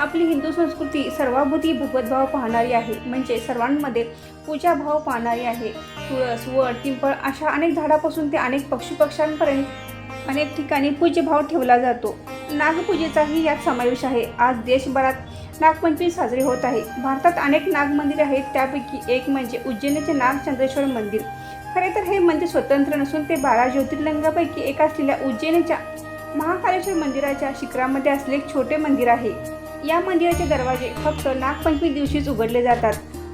आपली हिंदू संस्कृती सर्वाभूती भगवतभाव पाहणारी आहे. म्हणजे सर्वांमध्ये पूजाभाव पाहणारी आहे. तुळस वड पिंपळ अशा अनेक झाडापासून ते अनेक पक्षीपक्ष्यांपर्यंत अनेक ठिकाणी पूज्यभाव ठेवला जातो. नागपूजेचाही यात समावेश आहे. आज देशभरात नागपंचमी साजरी होत आहे. भारतात अनेक नाग मंदिरे आहेत. त्यापैकी एक म्हणजे उज्जैनचे नागचंद्रेश्वर मंदिर. खरे तर हे मंदिर स्वतंत्र नसून ते बारा ज्योतिर्लिंगापैकी एक असलेल्या उज्जैनच्या महाकालेश्वर मंदिराच्या शिखरामध्ये असलेले एक छोटे मंदिर आहे. या मंदिराचे दरवाजे फक्त नागपंचमी दिवशीच उघडले जातात.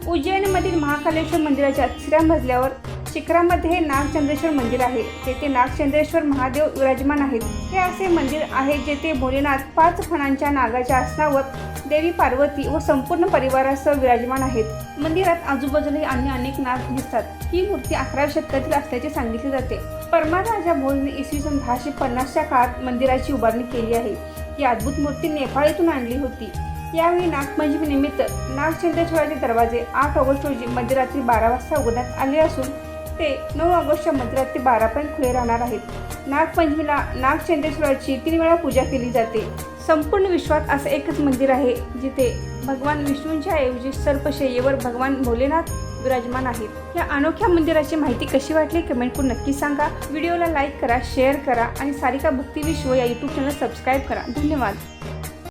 उज्जैनमधील महाकालेश्वर मंदिराच्या तिसऱ्या मजल्यावर शिखरामध्ये हे नागचंद्रेश्वर मंदिर आहे. तेथे नागचंद्रेश्वर महादेव विराजमान आहेत. हे असे मंदिर आहे जेथे भोलेनाथ पाच फणांच्या नागाच्या आसनावर देवी पार्वती व संपूर्ण परिवारासह विराजमान आहेत. मंदिरात आजूबाजूलाही अन्य अनेक नाग दिसतात. ही मूर्ती अकराव्या शतकातील असल्याचे सांगितले जाते. परमाराजा भोजने इसवी सन दहाशे पन्नासच्या काळात मंदिराची उभारणी केली आहे. ही अद्भुत मूर्ती नेपाळीतून आणली होती. यावेळी नागपंचमी निमित्त नागचंद्रेश्वराचे दरवाजे आठ ऑगस्ट रोजी मध्यरात्री बारा वाजता उघडण्यात आले असून ते नऊ ऑगस्टच्या मध्यरात्री बारापर्यंत खुले राहणार आहेत. नागपंचमीला नागचंद्रेश्वराची तीन वेळा पूजा केली जाते. संपूर्ण विश्वात असं एकच मंदिर आहे जिथे भगवान विष्णूंच्या ऐवजी सर्पशय्येवर भगवान भोलेनाथ विराजमान आहेत. या अनोख्या मंदिराची माहिती कशी वाटली कमेंट करून नक्की सांगा. व्हिडिओला लाईक करा शेअर करा आणि सारिका भक्ती विश्व या यूट्यूब चॅनल सबस्क्राईब करा. धन्यवाद.